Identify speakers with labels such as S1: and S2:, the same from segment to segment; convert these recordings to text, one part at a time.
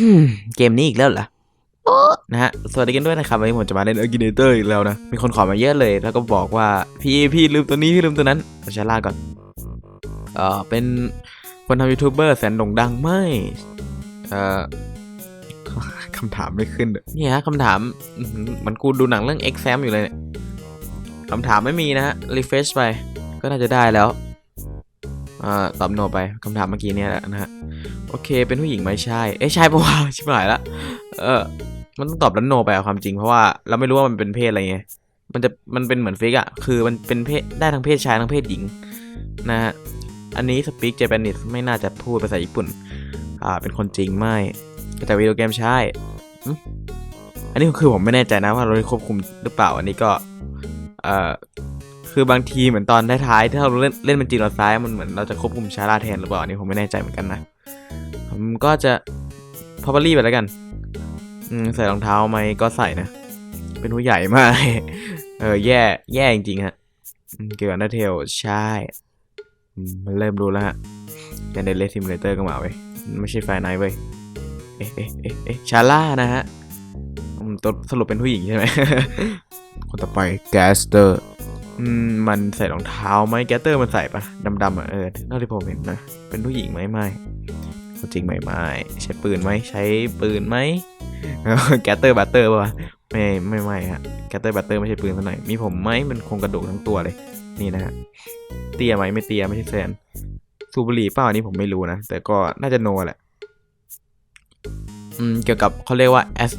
S1: ฮึมเกมนี้อีกแล้วเหรอนะฮะ สวัสดีกันด้วยนะครับ วันนี้ผมจะมาเล่น Akinator อีกแล้วนะ มีคนขอมาเยอะเลย แล้วก็บอกว่า พี่พี่ลืมตัวนี้พี่ลืมตัวนั้นเอาชาล่าก่อน เอ่อเป็นคนทำยูทูบเบอร์แสนโด่งดังไหมเอ่อคำถามไม่ขึ้นเลยเนี่ยฮะคำถามอื้อหือเหมันกูดูหนังเรื่อง exam อยู่เลยเนี่ยคำถามไม่มีนะฮะ refresh ไป ก็น่าจะได้แล้วอ่า ตอบโนไปคำถามเมื่อกี้เนี่ยแหละนะฮะโอเค เป็นผู้หญิงไหมใช่เอ้ใช่ปะวะชิบหายละเออมันต้องตอบแล้วโนไปอะความจริงเพราะว่าเราไม่รู้ว่ามันเป็นเพศอะไรไงมันจะมันเป็นเหมือนฟิกอะคือมันเป็นเพศได้ทั้งเพศชายทั้งเพศหญิงนะฮะอันนี้สปีกเจแปนิสไม่น่าจะพูดภาษาญี่ปุ่น อ่า เป็นคนจริงไม่แต่วิดีโอเกมใช่อันนี้คือผมไม่แน่ใจนะว่าเราได้ควบคุมหรือเปล่า อันนี้ก็ เอ่อ คือบางทีเหมือนตอนท้ายๆที่เราเล่นเล่นเป็นจีนเราซ้ายมันเหมือนเราจะควบคุมชาร่าแทนหรือเปล่าอันนี้ผมไม่แน่ใจเหมือนกันนะผมก็จะพอ p รี่ไปแล้วกัน อืมใส่รองเท้าไหมก็ใส่นะ เป็นผู้ใหญ่มาก เออ แย่ แย่จริงๆฮะเกี่ยวกับนัเทลใช่มันเริ่มรู้แล้วฮะแกนเดเลซิมเลเตอร์ก็มาเว้ยไม่ใช่ไฟไนท์เว้ยเอ๊ะเอ๊ะเอ๊ะเอ๊ะชาร่านะฮะมตัวสรุปเป็นผู้หญิงใช่ไหมคนต่อไปแกสเตอร์ มันใส่รองเท้าไหมแกสเตอร์มันใส่ปะดำๆอะเออเท่าที่ผมเห็นนะ เป็นผู้หญิงไหมไม่จริงไหมไม่ใช้ปืนไหมใช้ปืนไหมแกสเตอร์บัตเตอร์ป่ะไม่ไม่ไม่ฮะแกสเตอร์บัตเตอร์ไม่ใช่ปืนซะหน่อยมีผมไหมมันคงกระดูกทั้งตัวเลย นี่นะฮะเตี้ยไหมไม่เตี้ยไม่ใช่แซนสูบบุหรี่เปล่าอันนี้ผมไม่รู้นะ แต่ก็น่าจะโนแหละอืมเกี่ยวกับเขาเรียกว่าแอส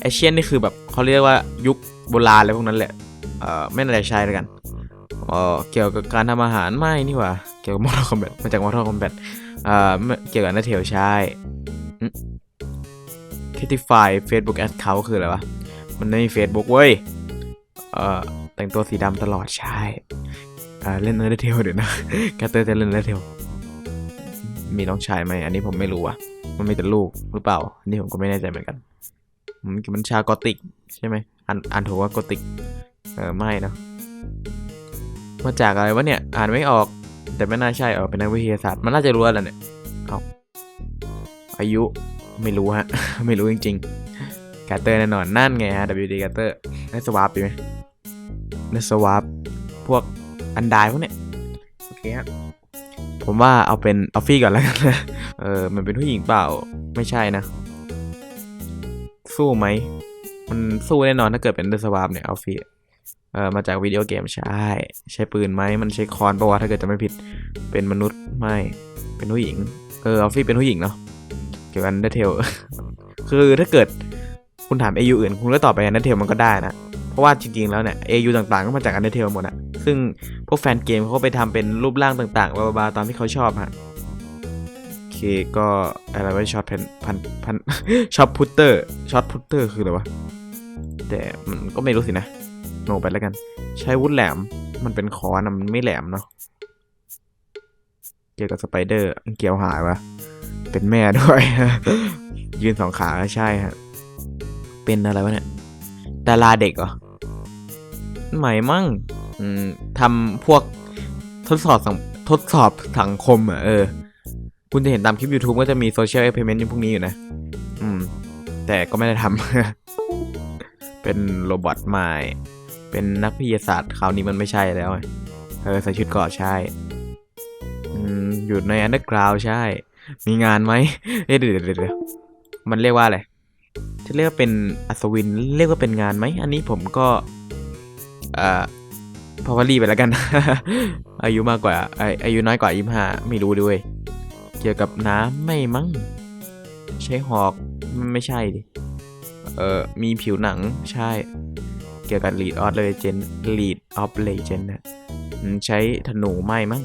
S1: เอเชียนนี่คือแบบเขาเรียกว่ายุคโบราณอะไรพวกนั้นแหละเอ่อไม่น่าจะใช่แล้วกัน อ่อเกี่ยวกับการทำอาหารไม่นี่หว่า เกี่ยวกับ Mortal Kombat มาจาก Mortal Kombat เอ่อเกี่ยวกับนัเทลใช่คิติฟายเฟซบุ๊กแอดเขาคืออะไรวะ มันไม่มี Facebook เว้ย เอ่อ แต่งตัวสีดำตลอดใช่อ่าเล่นนัเทลเดี๋ยวนะแกเตอร์จะเล่นนัเทลมีน้องชายไหมอันนี้ผมไม่รู้อะมันมีแต่ลูกหรือเปล่า อันนี้ผมก็ไม่แน่ใจเหมือนกันมันมันชากอติกใช่ไหมอ่านอ่านถูกว่ากอติก เออไม่เนะ มาจากอะไรวะเนี่ย อ่านไม่ออก แต่ไม่น่าใช่เออเป็นนักวิทยาศาสตร์ มันน่าจะรู้แล้วเนี่ย เอาอายุไม่รู้ฮะ ไม่รู้จริงๆ กาเตอร์แน่นอน นั่นไงฮะ WD กาเตอร์ได้สวาปดีไหมได้สวาปพวกอันดายพวกเนี้ยโอเคฮะ ผมว่าเอาเป็นออฟฟี่ก่อนแล้วกันนะ เออ มันเป็นผู้หญิงเปล่า ไม่ใช่นะ สู้ไหม มันสู้แน่นอนถ้าเกิดเป็นเดอะสวาปเนี่ยอัลฟี่ เออมาจากวิดีโอเกมใช่ ใช้ปืนไหมมันใช้คอนปะวะถ้าเกิดจะไม่ผิดเป็นมนุษย์ไม่เป็นผู้หญิง เอออัลฟี่เป็นผู้หญิงเนาะเกี่ยวกับเดอเทลคือถ้าเกิดคุณถาม AU อื่น คุณก็ตอบไปอันเดอเทลมันก็ได้นะ เพราะว่าจริงๆแล้วเนี่ย AU ต่างๆก็มาจากอันเดอเทลหมดอะซึ่งพวกแฟนเกมเขาก็ไปทำเป็นรูปร่างต่างๆบลาๆตามที่เขาชอบฮะโอเคก็อะไรไวะช็อตพันพันพันช็อตพุตเตอร์ช็อตพุตเตอร์คืออะไรวะ แต่มันก็ไม่รู้สินะ โนไปแล้วกัน ใช้วุ้นแหลม มันเป็นคอนะมันไม่แหลมเนาะ เกี่ยวกับสไปเดอร์ เกี่ยวหายวะ เป็นแม่ด้วย ยืนสองขาก็ใช่ฮะ เป็นอะไรวะเนี่ยดาราเด็กเหรอใหม่มั่งทำพวกทดสอบสังทดสอบสังคมอะเออ คุณจะเห็นตามคลิป YouTube ก็จะมีโซเชียลเอ็กเพร์เมนต์พวกนี้อยู่นะ อืม แต่ก็ไม่ได้ทำ เป็นโรบอทใหม่ เป็นนักวิทยาศาสตร์คราวนี้มันไม่ใช่แล้วเออใส่ชุดเกาะใช่อือยู่ในอันเดอร์กราวใช่ มีงานไหมเอ๊ะเดี๋ยวเดี๋ยวมันเรียกว่าอะไรจะเรียกว่าเป็นอัศวินเรียกว่าเป็นงานไหมอันนี้ผมก็เอ่อพอวารีไปแล้วกัน อายุมากกว่าอาอายุน้อยกว่ายี่ห้าไม่รู้ด้วย เกี่ยวกับน้ำไม่มั้งใช้หอกมันไม่ใช่ดิเออมีผิวหนังใช่ เกี่ยวกับ Lead of Legend Lead of Legend นะใช้ธนูไม่มั้ง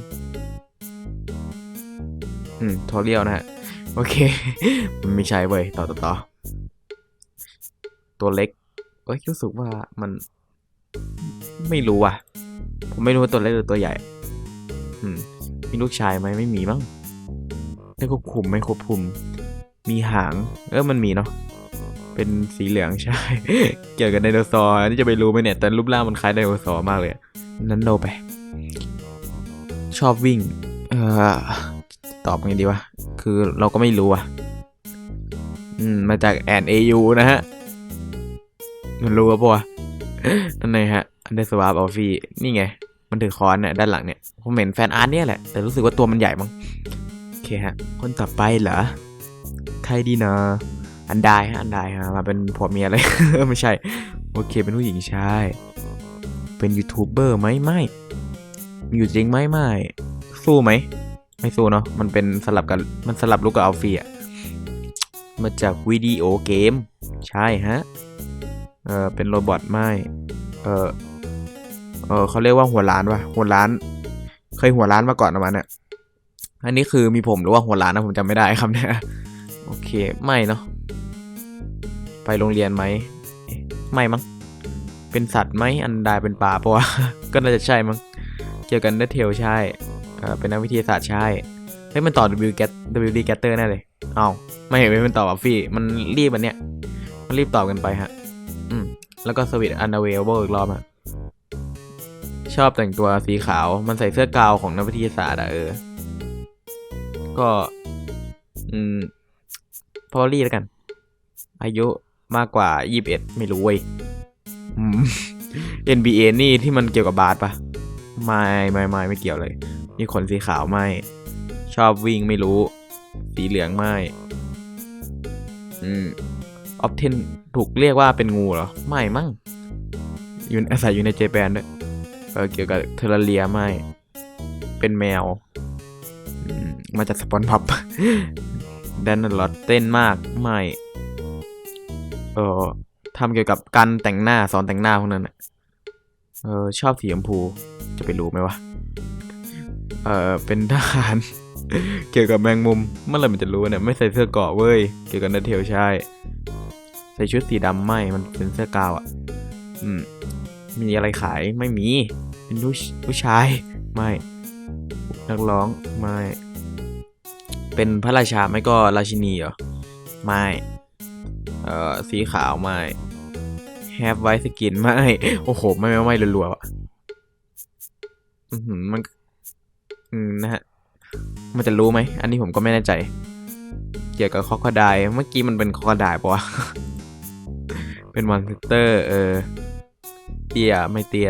S1: อืมทอเรียวนะฮะ โอเค มันไม่ใช่เว้ย ต่อต่อต่อตัวเล็กเอ้ยรู้สึกว่ามัน ไม่รู้อะ ผมไม่รู้ว่าตัวเล็กหรือตัวใหญ่ อืม มีลูกชายไหมไม่มีมั้งได้ควบคุมไม่ควบคุม มีหาง เออมันมีเนาะ เป็นสีเหลืองใช่ เกี่ยวกับไดโนเสาร์นี่จะไปรู้ไหมเนี่ย แต่รูปร่างมันคล้ายไดโนเสาร์มากเลยนั้นโดไป ชอบวิ่ง เออตอบไงดีวะ คือเราก็ไม่รู้อะอืม มาจากแอนเอยูนะฮะ มันรู้ว่าปะวะนั่นไงฮะอันเดอร์สวาบออฟฟี่นี่ไง มันถือค้อนเนี่ยด้านหลังเนี่ย ผมเห็นแฟนอาร์ตเนี่ยแหละ แต่รู้สึกว่าตัวมันใหญ่มั้ง โอเคฮะ คนต่อไปเหรอ ใครดีนะ อันไดฮะอันไดฮะมาเป็นผัวเมียเลย ไม่ใช่ โอเค เป็นผู้หญิงใช่ เป็นยูทูบเบอร์ไหมไม่อยู่จริงไหมไม่ สู้ไหม ไม่สู้เนาะ มันเป็นสลับกัน มันสลับลูกกับอัลฟี่อะมาจากวิดีโอเกม ใช่ฮะ เออเป็นโรบอทไม่ เออเออเขาเรียกว่าหัวล้านวะหัวล้าน เคยหัวล้านมาก่อนประมาณเนี่ยอันนี้คือมีผมหรือว่าหัวล้านนะผมจำไม่ได้ครับเนี่ย โอเค ไม่เนาะ โรงเรียนไหม ไม่มั้ง เป็นสัตว์ไหมอันใดเป็นปลาปะวะ ก็น่าจะใช่มั้ง เกี่ยวกันเดเทลใช่เออเป็นนักวิทยาศาสตร์ใช่ เฮ้ยมันต่อ W get W D getter แน่เลย เอาไม่เห็นมันต่ออัฟฟี่ มันรีบอันเนี้ย มันรีบตอบกันไปฮะ อืม แล้วก็สวิตอันเวลเบิอีกรอบฮะ ชอบแต่งตัวสีขาว มันใส่เสื้อกาวของนักวิทยาศาสตร์อะเออ ก็ อืม พอลี่แล้วกัน อายุ มากกว่า 21 ไม่รู้เว้ย NBA นี่ที่มันเกี่ยวกับบาสปะไม่ไม่ไม่ไม่เกี่ยวเลย มีขนสีขาวไม่ ชอบวิ่งไม่รู้ สีเหลืองไม่อืมออฟเทนถูกเรียกว่าเป็นงูเหรอ ไม่มั้งอยู่อาศัยอยู่ในเจแปนด้วยเออเกี่ยวกับเทอร์เรียไม่ เป็นแมวมมาจากสปอนพับแดนนลอตเต้นมากไม่ เออทำเกี่ยวกับการแต่งหน้าสอนแต่งหน้าพวกนั้นน่ะเออชอบสีชมพูจะไปรู้ไหมวะเออเป็นทหาร เกี่ยวกับแมงมุมเมื่อไหร่มันจะรู้เนี่ยไม่ใส่เสื้อเกาะเว้ยเกี่ยวกับนันเทลใช่ใส่ชุดสีดำไม่มันเป็นเสื้อกาวอะ่ะ อืม มีอะไรขายไม่มี เป็นผู้ผู้ชายไม่นักร้องไม่ เป็นพระราชาไม่ก็ราชินีเหรอไม่ เอ่อสีขาวไม่แฮปไวสกินไม่ โอ้โห ไม่ไม่ไม่รัวๆอะมันอืมนะฮะ มันจะรู้ไหม อันนี้ผมก็ไม่แน่ใจ เกี่ยวกับคอคดายเมื่อกี้มันเป็นคอคดายปะวะ เป็นมอนสเตอร์ เออ เตียไม่เตีย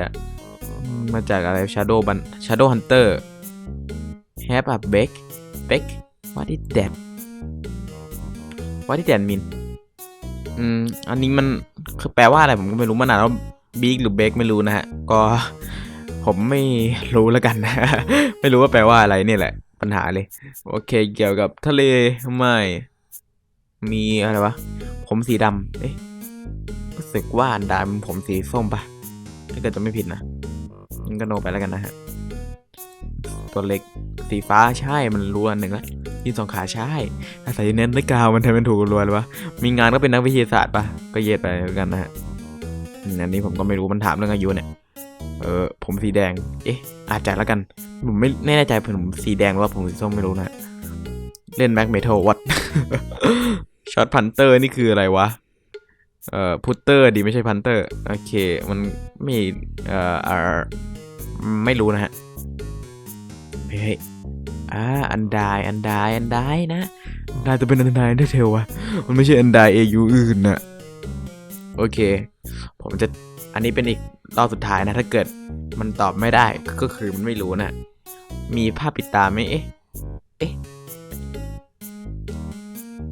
S1: มาจากอะไร Shadow บัน Shadow Hunter Have a beck beck What is that What is that mean อืม อันนี้มันคือแปลว่าอะไรผมก็ไม่รู้มานานแล้วบิ๊กหรือเบกไม่รู้นะฮะ ก็ผมไม่รู้แล้วกันนะ ไม่รู้ว่าแปลว่าอะไรเนี่ยแหละ ปัญหาเลย โอเค เกี่ยวกับทะเลไม่ มีอะไรวะ ผมสีดำเอ๊ะรู้สึกว่าอันดามันผมสีส้มปะถ้าเกิดจะไม่ผิดนะงั้นก็โนไปแล้วกันนะฮะ ตัวเล็กสีฟ้าใช่มันรู้อันหนึ่งละ ยืนสองขาใช่อาศัยเน้นได้กาวมันทำเป็นถูกรัวเลยวะ มีงานก็เป็นนักวิทยาศาสตร์ปะก็เย็ดไปแล้วกันนะฮะอันนี้ผมก็ไม่รู้มันถามเรื่องอายุเนี่ย เออผมสีแดง เอ๊ะ อาจจะแล้วกัน ผมไม่แน่ใจผมสีแดงหรือว่าผมสีส้มไม่รู้นะ เล่นแบ็กเมทัลวัดช็อตพันเตอร์นี่คืออะไรวะ เอ่อพุตเตอร์ดีไม่ใช่พันเตอร์ โอเค มันไม่ เอ่ออ่าไม่รู้นะฮะ เฮ้ย อ่าอันไดอันไดอันไดนะอันไดจะเป็นอันไดได้เทลวะมันไม่ใช่อันไดเอยูอื่นนะโอเค ผมจะอันนี้เป็นอีกรอบสุดท้ายนะ ถ้าเกิดมันตอบไม่ได้ก็คือมันไม่รู้นะมีผ้าปิดตาไหมเอ๊ะเอ๊ะ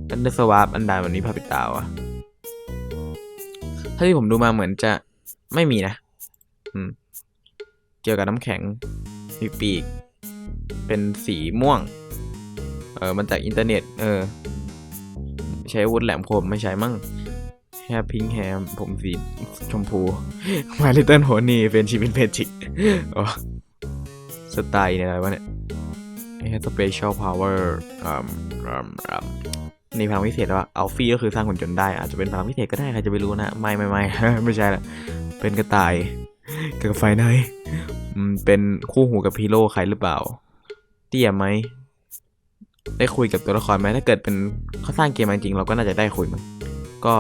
S1: อันเดอร์สวาปอันใดวันนี้ผ้าปิดตาวะถ้าที่ผมดูมาเหมือนจะไม่มีนะ อืม เกี่ยวกับน้ำแข็งมีปีก เป็นสีม่วง เออ มันจากอินเทอร์เน็ต เออ ใช้วุธแหลมคมไม่ใช่มั่งแฮพิงแฮมผมสีชมพู มาลิตเติ้ลโฮนี่เป็นชีวิตเพจิกอ๋อสไตล์เนี่ยอะไรวะเนี่ย has special power อืมอืมอืมนี่พลังพิเศษว่าอัลฟี่ก็คือสร้างหุ่นยนต์ได้ อาจจะเป็นพลังพิเศษก็ได้ ใครจะไปรู้นะ ไม่ไม่ไม่ไม่ใช่ละเป็นกระต่ายกับไฟในเป็นคู่หูกับฮีโร่ใครหรือเปล่า เตี้ยไหม ได้คุยกับตัวละครไหมถ้าเกิดเป็นเขาสร้างเกมจริงเราก็น่าจะได้คุยมั้งก็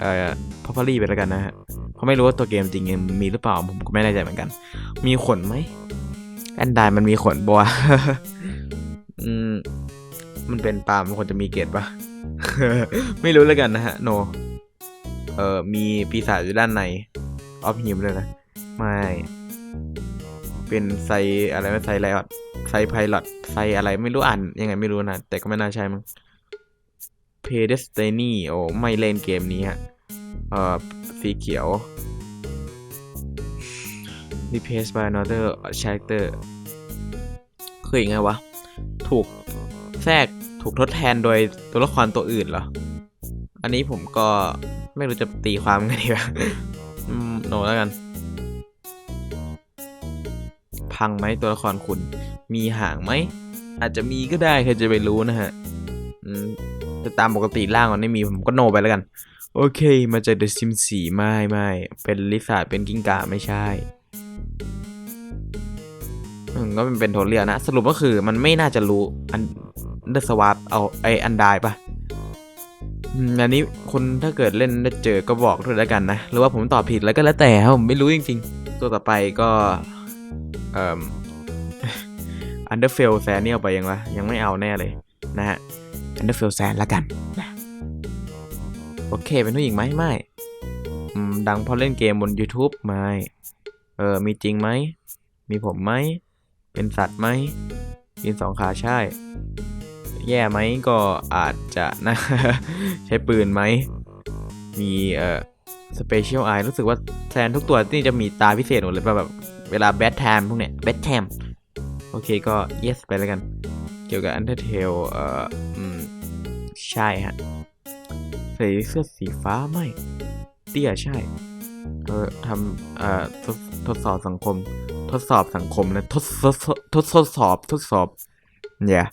S1: เอ่อพอพลี่ไปแล้วกันนะฮะเพราะไม่รู้ว่าตัวเกมจริงมีหรือเปล่าผมก็ไม่แน่ใจเหมือนกัน มีขนไหมแอนดายมันมีขนบัวอืมมันเป็นปลามันควรจะมีเกรดปะไม่รู้แล้วกันนะฮะ โน เออมีปีศาจอยู่ด้านใน ออฟฮิมเลยนะ ไม่ เป็นไซอะไรไม่ไซไลออด ไซไพลอตไซอะไรไม่รู้อ่านยังไงไม่รู้นะ แต่ก็ไม่น่าใช่มั้ง Pedestiny โอ้ไม่เล่นเกมนี้ฮะ เอ่อ สีเขียว Replaced by another character คือยังไงวะ ถูกแทรกถูกทดแทนโดยตัวละครตัวอื่นเหรอ อันนี้ผมก็ไม่รู้จะตีความไงดีวะอืมโนแล้วกัน พังไหมตัวละครคุณ มีหางไหม อาจจะมีก็ได้ใครจะไปรู้นะฮะอืมแต่ตามปกติร่างมันไม่มีผมก็โนไปแล้วกัน โอเค มาจาก The Sims 4ไม่ไม่เป็นลิซ่าเป็นกิ้งก่าไม่ใช่ก็เป็นเป็นโทเรียนะ สรุปก็คือมันไม่น่าจะรู้อันเดอร์สวาปเอาไออันไดปะอันนี้คนถ้าเกิดเล่นได้เจอก็บอกด้วยแล้วกันนะ หรือว่าผมตอบผิดแล้วก็แล้วแต่ผมไม่รู้จริง ๆ ตัวต่อไปก็ เอ่ออันเดอร์เฟลแซนนี่เอาไปยังวะยังไม่เอาแน่เลยนะฮะอันเดอร์เฟลแซนละกันนะโอเค เป็นผู้หญิงไหมไม่ดังเพราะเล่นเกมบน YouTube ไม่ เออ มีจริงไหม มีผมไหม เป็นสัตว์ไหมมีสองขาใช่ แย่ไหมก็อาจจะนะ ใช้ปืนไหม มีเอ่อสเปเชียลไอรู้สึกว่าแทนทุกตัวที่จะมีตาพิเศษหมดเลยแบบ เวลาแบทไทม์พวกเนี้ยแบทไทม์โอเคก็ yes ไปแล้วกัน เกี่ยวกับ Undertale เอ่ออืมใช่ฮะใส่เสื้อสีฟ้าไม่ เตี้ยใช่ เออทำเอ่อทดทดสอบสังคม ทดสอบสังคมนะทดทดทดทดทดสอบทดสอบเนี่ย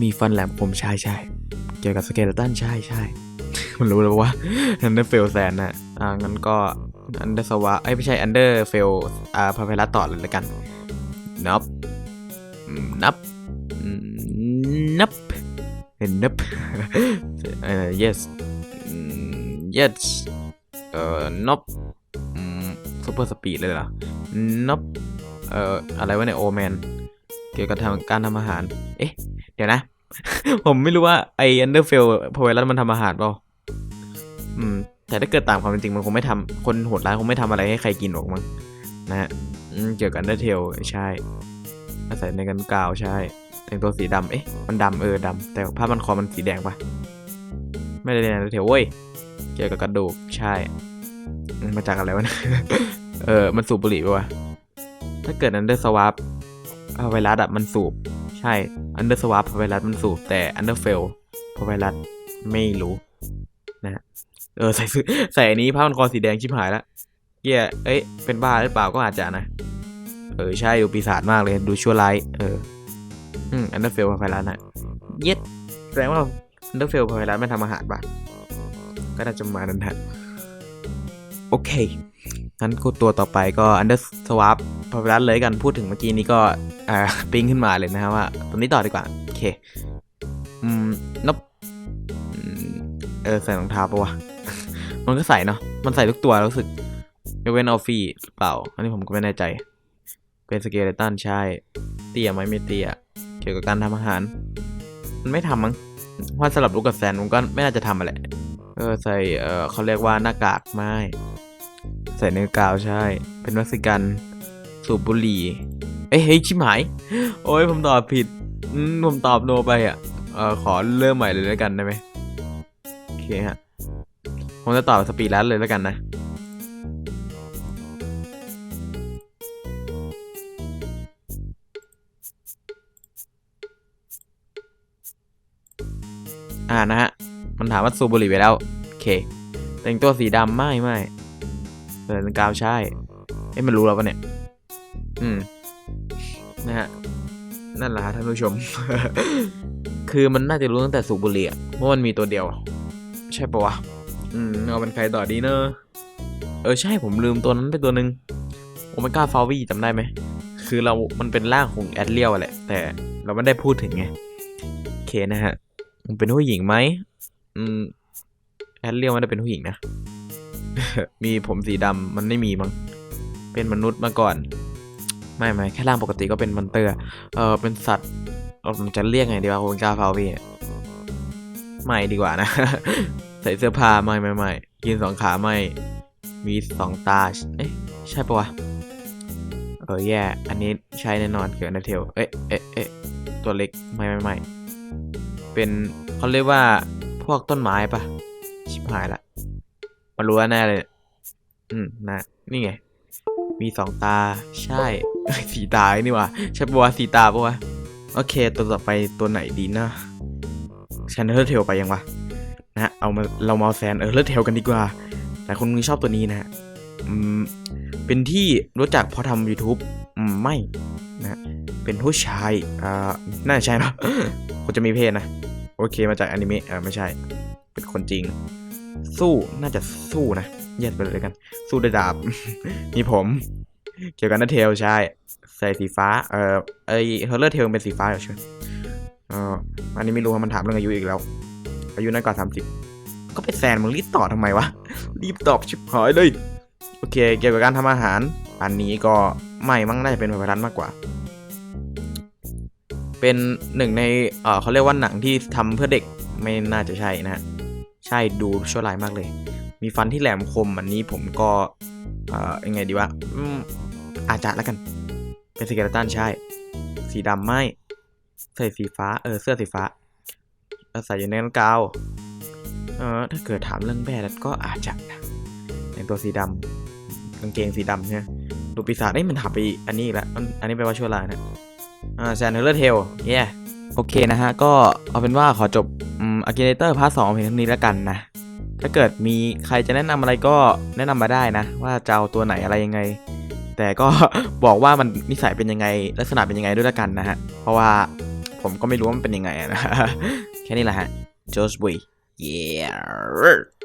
S1: มีฟันแหลมคมใช่ใช่เกี่ยวกับสเกเลตันใช่ใช่มันรู้แล้วว่าอันเดอร์เฟลแซนนะอ่างั้นก็ อันเดอร์สวาไอ้ไม่ใช่อันเดอร์เฟลอ่าพาเพลัสต่อเลยละกัน นับ นับ นับเห็นนับเอ่อ yes yes เอ่อ นับซูเปอร์สปีดเลยเหรอ นับ เอ่อ อะไรวะเนี่ยโอแมน เกี่ยวกับทำการทำอาหาร เอ๊ะ เดี๋ยวนะ ผมไม่รู้ว่าไออันเดอร์เฟลพอเวลัสมันทำอาหารเปล่าอืม แต่ถ้าเกิดตามความเป็นจริงมันคงไม่ทำคนโหดร้ายคงไม่ทำอะไรให้ใครกินหรอกมั้งนะฮะเกี่ยวกับอันเดอร์เทลใช่ อาศัยในกันกาวใช่ แต่งตัวสีดำเอ๊ะมันดำเออดำแต่ผ้ามันคอมันสีแดงปะไม่ได้ในอันเดอร์เทลเว้ยเกี่ยวกับกระดูกใช่ มาจากอะไรวะนี่ยเออมันสูบบุหรี่ปะวะถ้าเกิดอันเดอร์สวาปไวรัสอะมันสูบ ใช่อันเดอร์สวาปไวรัสมันสูบแต่อันเดอร์เฟลไวรัสไม่รู้นะฮะ เออใส่ซื้อใส่อันนี้ผ้ามันคอสีแดงชิบหายแล้วเหี้ยเอ้ยเป็นบ้าหรือเปล่าก็อาจจะนะ เออใช่ดูปีศาจมากเลยดูชั่วร้ายเอออืมอันเดอร์เฟลไวรัสอะเย็ดแสดงว่าอันเดอร์เฟลไวรัสไม่ทำอาหารปะก็น่าจะมานั้นฮะโอเคงั้นตัวต่อไปก็ Under Swap พอเวลาเลยกันพูดถึงเมื่อกี้นี้ก็อ่าปิ้งขึ้นมาเลยนะฮะว่าตัวนี้ต่อดีกว่าโอเคอืมนบเออใส่รองเท้าปะวะ มันก็ใส่เนาะ มันใส่ทุกตัวรู้สึกยกเว้นออฟฟี่เปล่า อันนี้ผมก็ไม่แน่ใจ เป็นสเกเลตันใช่ เตี้ยไหมไม่เตี้ย เกี่ยวกับการทำอาหาร มันไม่ทำมั้งว่าสำหรับลูกกับแซนมันก็ไม่น่าจะทำอะไรเออใส่เออเขาเรียกว่าหน้ากากไม้ใส่เนื้อกาวใช่ เป็นวัคซิกันสูบบุหรี่เอ้ยเฮ้ยชิบหาย โอ้ยผมตอบผิดอืมผมตอบโนไปอะเออขอเริ่มใหม่เลยแล้วกันได้ไหมโอเคฮะ ผมจะตอบสปีดรัสเลยแล้วกันนะ อ่านะฮะ มันถามว่าสูบบุหรี่ไปแล้ว โอเค แต่งตัวสีดำไม่ไม่เดินกาวใช่เอ้ยมันรู้แล้วปะเนี่ย อืม นะฮะ นั่นแหละฮะท่านผู้ชม คือมันน่าจะรู้ตั้งแต่สูบบุหรี่เพราะมันมีตัวเดียว ใช่ปะวะ อืมเอาเป็นใครต่อดีเนอะเออใช่ผมลืมตัวนั้นไปตัวหนึ่งโอเมก้าฟาวีจำได้ไหม คือเรา มันเป็นร่างของแอดเลียวแหละ แต่เราไม่ได้พูดถึงไงโอเคนะฮะมันเป็นผู้หญิงไหมอืมแอดเลียวไม่ได้เป็นผู้หญิงนะ มีผมสีดำมันไม่มีมั้งเป็นมนุษย์มาก่อน ไม่ไม่แค่ร่างปกติก็เป็นมอนเตอร์ เออเป็นสัตว์เออผมจะเรียกไงดีวะโอเมก้าฟาวีไม่ดีกว่านะ ใส่เสื้อผ้าไม่ไม่ไม่กินสองขาไม่มีสองตา เอ๊ะ ใช่ปะวะ เออแย่ อันนี้ใช่แน่นอนเกี่ยวกับเทลเอ๊ะเอ๊ะเอ๊ะตัวเล็กไม่ไม่ไม่เป็นเขาเรียกว่าพวกต้นไม้ปะชิบหายละมารู้แน่เลย อืมนะ นี่ไง มีสองตา ใช่สีตานี่ว่าใช่ปะวะสีตาปะวะ โอเค ตัวต่อไปตัวไหนดีนะแซนเดอร์เทลไปยังวะ นะฮะเอามาเรามาแซนเออร์เทลกันดีกว่า แต่คนนึงชอบตัวนี้นะฮะอืมเป็นที่รู้จักเพราะทำ YouTube อืมไม่นะเป็นผู้ชายอ่าน่าจะใช่เนอะคนจะมีเพศนะ โอเคมาจากอนิเมะเออไม่ใช่ เป็นคนจริง สู้น่าจะสู้นะแยกไปเลยกัน สู้ด้วยดาบ มีผม เกี่ยวกับนัทเทลใช่ ใส่สีฟ้า เอ่อไอเฮอร์เลอร์เทลเป็นสีฟ้าเหรอเชิญเอ่ออันนี้ไม่รู้ว่ามันถามเรื่องอายุอีกแล้ว อายุน้อยกว่าสามสิบก็ไปแซนมึงรีบตอบทำไมวะ รีบตอบชิบหายเลย โอเค เกี่ยวกับการทำอาหาร อันนี้ก็ไม่มั้งน่าจะเป็นไวรัสมากกว่า เป็นหนึ่งในเออเขาเรียกว่าหนังที่ทำเพื่อเด็กไม่น่าจะใช่นะฮะใช่ดูชั่วร้ายมากเลย มีฟันที่แหลมคมอันนี้ผมก็เอ่อยังไงดีวะอืมอาจจะแล้วกัน เป็นสเกเลตันใช่ สีดำไม่ ใส่สีฟ้า เออ เสื้อสีฟ้า แล้วใส่อยู่ในกางกาวเออถ้าเกิดถามเรื่องแบดก็อาจจะนะแต่งตัวสีดำกางเกงสีดำใช่ไหมดูปีศาจเอ้มันถามไปอันนี้อีกแล้วอันนี้แปลว่าชั่วร้ายนะอ่าแซนเทเลอร์เทลเย่โอเคนะฮะ ก็เอาเป็นว่าขอจบอากิเนเตอร์พาร์ทสองเพียงเท่านี้แล้วกันนะ ถ้าเกิดมีใครจะแนะนำอะไรก็แนะนำมาได้นะ ว่าจะเอาตัวไหนอะไรยังไง แต่ก็บอกว่ามันนิสัยเป็นยังไง ลักษณะเป็นยังไงด้วยละกันนะฮะ เพราะว่าผมก็ไม่รู้ว่ามันเป็นยังไงนะ แค่นี้แหละฮะ Josh Boy yeah